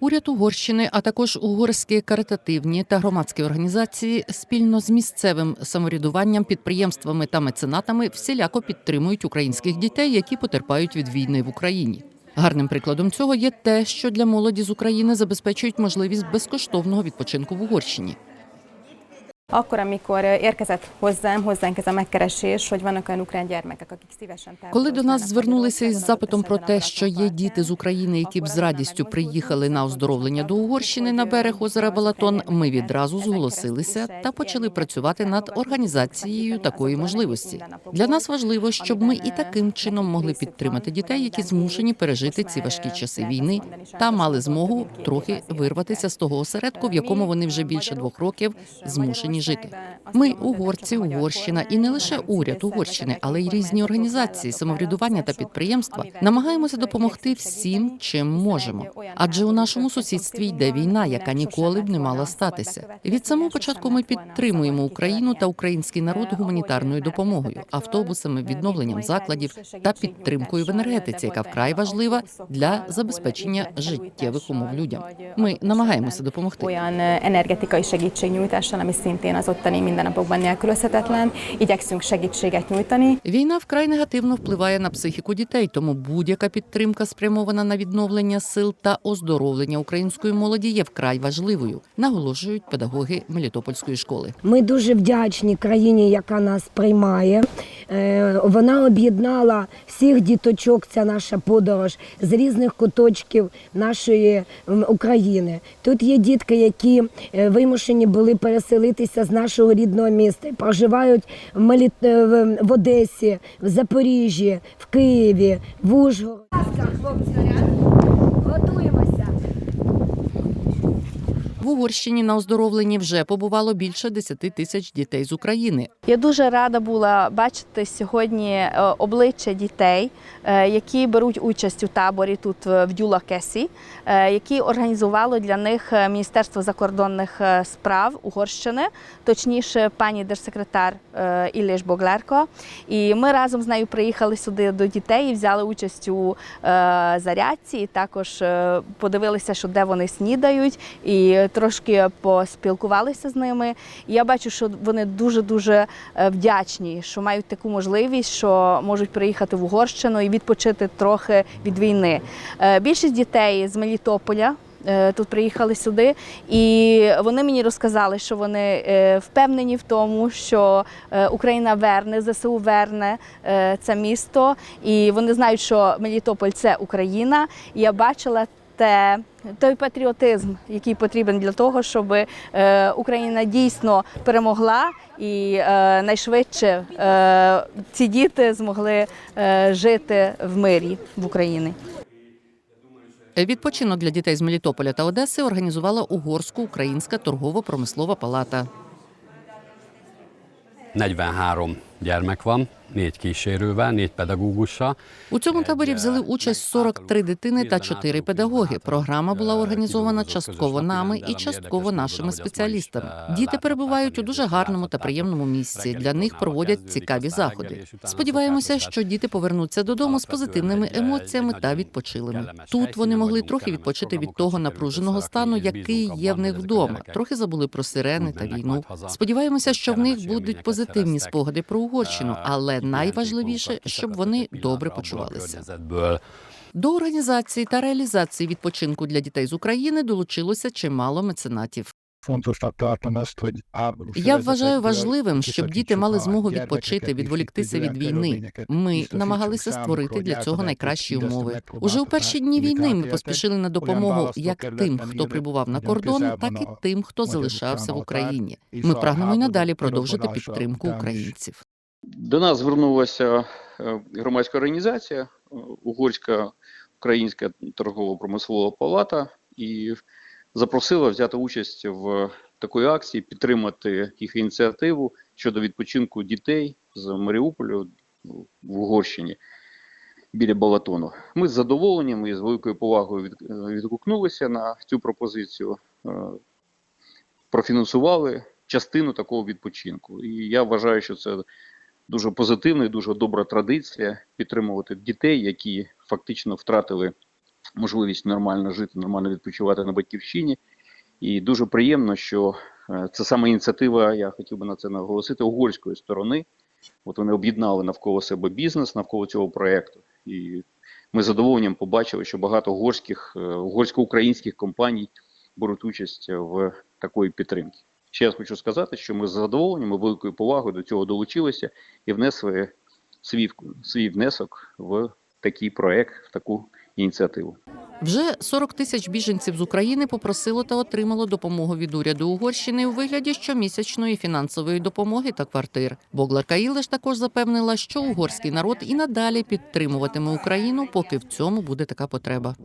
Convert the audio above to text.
Уряд Угорщини, а також угорські каритативні та громадські організації спільно з місцевим самоврядуванням, підприємствами та меценатами всіляко підтримують українських дітей, які потерпають від війни в Україні. Гарним прикладом цього є те, що для молоді з України забезпечують можливість безкоштовного відпочинку в Угорщині. Akkor, amikor érkezett hozzám, hozzánk ez a megkeresés, hogy vannak olyan ukrán gyermekek, akik szívesen Коли до нас звернулися із запитом про те, що є діти з України, які б з радістю приїхали на оздоровлення до Угорщини на берег озера Балатон, ми відразу зголосилися та почали працювати над організацією такої можливості. Для нас важливо, щоб ми і таким чином могли підтримати дітей, які змушені пережити ці важкі часи війни, та мали змогу трохи вирватися з того осередку, в якому вони вже більше двох років змушені жити. Ми, угорці, Угорщина, і не лише уряд Угорщини, але й різні організації, самоврядування та підприємства намагаємося допомогти всім, чим можемо. Адже у нашому сусідстві йде війна, яка ніколи б не мала статися. Від самого початку ми підтримуємо Україну та український народ гуманітарною допомогою, автобусами, відновленням закладів та підтримкою в енергетиці, яка вкрай важлива для забезпечення життєвих умов людям. Ми намагаємося допомогти. energetikai segítségnyújtással, ami szintén az ottani mindennapokban nélkülözhetetlen. Igyekszünk segítséget nyújtani. Війна вкрай негативно впливає на психіку дітей, тому будь-яка підтримка, спрямована на відновлення сил та оздоровлення української молоді, є вкрай важливою, наголошують педагоги Мелітопольської школи. Ми дуже вдячні країні, яка нас приймає. Е, Вона об'єднала всіх діточок. Ця наша подорож з різних куточків нашої України. Тут є дітки, які е, вимушені були переселитися з нашого рідного міста. Проживають е, в Одесі, в Запоріжжі, в Києві, в Ужгороді. В Угорщині на оздоровленні вже побувало більше 10 тисяч дітей з України. Я дуже рада була бачити сьогодні е, обличчя дітей, е, які беруть участь у таборі тут е, в Дюлакесі, які організувало для них Міністерство закордонних справ Угорщини, точніше, пані держсекретар Ілліш Боглерко. І ми разом з нею приїхали сюди до дітей і взяли участь у зарядці. І також подивилися, що де вони снідають, і трошки поспілкувалися з ними. І я бачу, що вони дуже дуже вдячні, що мають таку можливість, що можуть приїхати в Угорщину і відпочити трохи від війни. Е, Більшість дітей з Мелітополя. е, Тут приїхали сюди, і вони мені розказали, що вони е, впевнені в тому, що е, Україна верне, ЗСУ верне е, це місто, і вони знають, що Мелітополь це Україна. І я бачила те, той патріотизм, який потрібен для того, щоб е, Україна дійсно перемогла і е, найшвидше е, ці діти змогли жити в мирі в Україні. Відпочинок для дітей з Мелітополя та Одеси організувала угорсько-українська торгово-промислова палата. 43 gyermek van, négy kísérővel, négy pedagógussal. У цьому таборі взяли участь 43 дитини та 4 педагоги. Програма була організована частково нами і частково нашими спеціалістами. Діти перебувають у дуже гарному та приємному місці. Для них проводять цікаві заходи. Сподіваємося, що діти повернуться додому з позитивними емоціями та відпочилими. Тут вони могли трохи відпочити від того напруженого стану, який є в них вдома. Трохи забули про сирени та війну. Сподіваємося, що в них будуть позитивні спогади про Угорщину, але найважливіше, щоб вони добре почувалися. До організації та реалізації відпочинку для дітей з України долучилося чимало меценатів. Я вважаю важливим, щоб діти мали змогу відпочити, відволіктися від війни. Ми намагалися створити для цього найкращі умови. Уже у перші дні війни ми поспішили на допомогу як тим, хто прибував на кордон, так і тим, хто залишався в Україні. Ми прагнемо й надалі продовжити підтримку українців. До нас звернулася е, громадська організація, е, Угорська Українська торгово-промислова палата, і запросила взяти участь в такої акції, підтримати їх ініціативу щодо відпочинку дітей з Маріуполю в Угорщині біля Балатону. Ми з задоволенням і з великою повагою від- відгукнулися на цю пропозицію, е, профінансували частину такого відпочинку. І я вважаю, що це дуже позитивна і дуже добра традиція підтримувати дітей, які фактично втратили можливість нормально жити, нормально відпочивати на батьківщині. І дуже приємно, що е, це саме ініціатива, я хотів би на це наголосити, угорської сторони. От вони об'єднали навколо себе бізнес, навколо цього проєкту. І ми з задоволенням побачили, що багато угорських, е, угорсько-українських компаній беруть участь в такої підтримки. Ще раз хочу сказати, що ми з задоволенням і великою повагою до цього долучилися і внесли свій, свій внесок в такий проект, в таку ініціативу. Вже 40 тисяч біженців з України попросило та отримало допомогу від уряду Угорщини у вигляді щомісячної фінансової допомоги та квартир. Боглар Каїлеш також запевнила, що угорський народ і надалі підтримуватиме Україну, поки в цьому буде така потреба.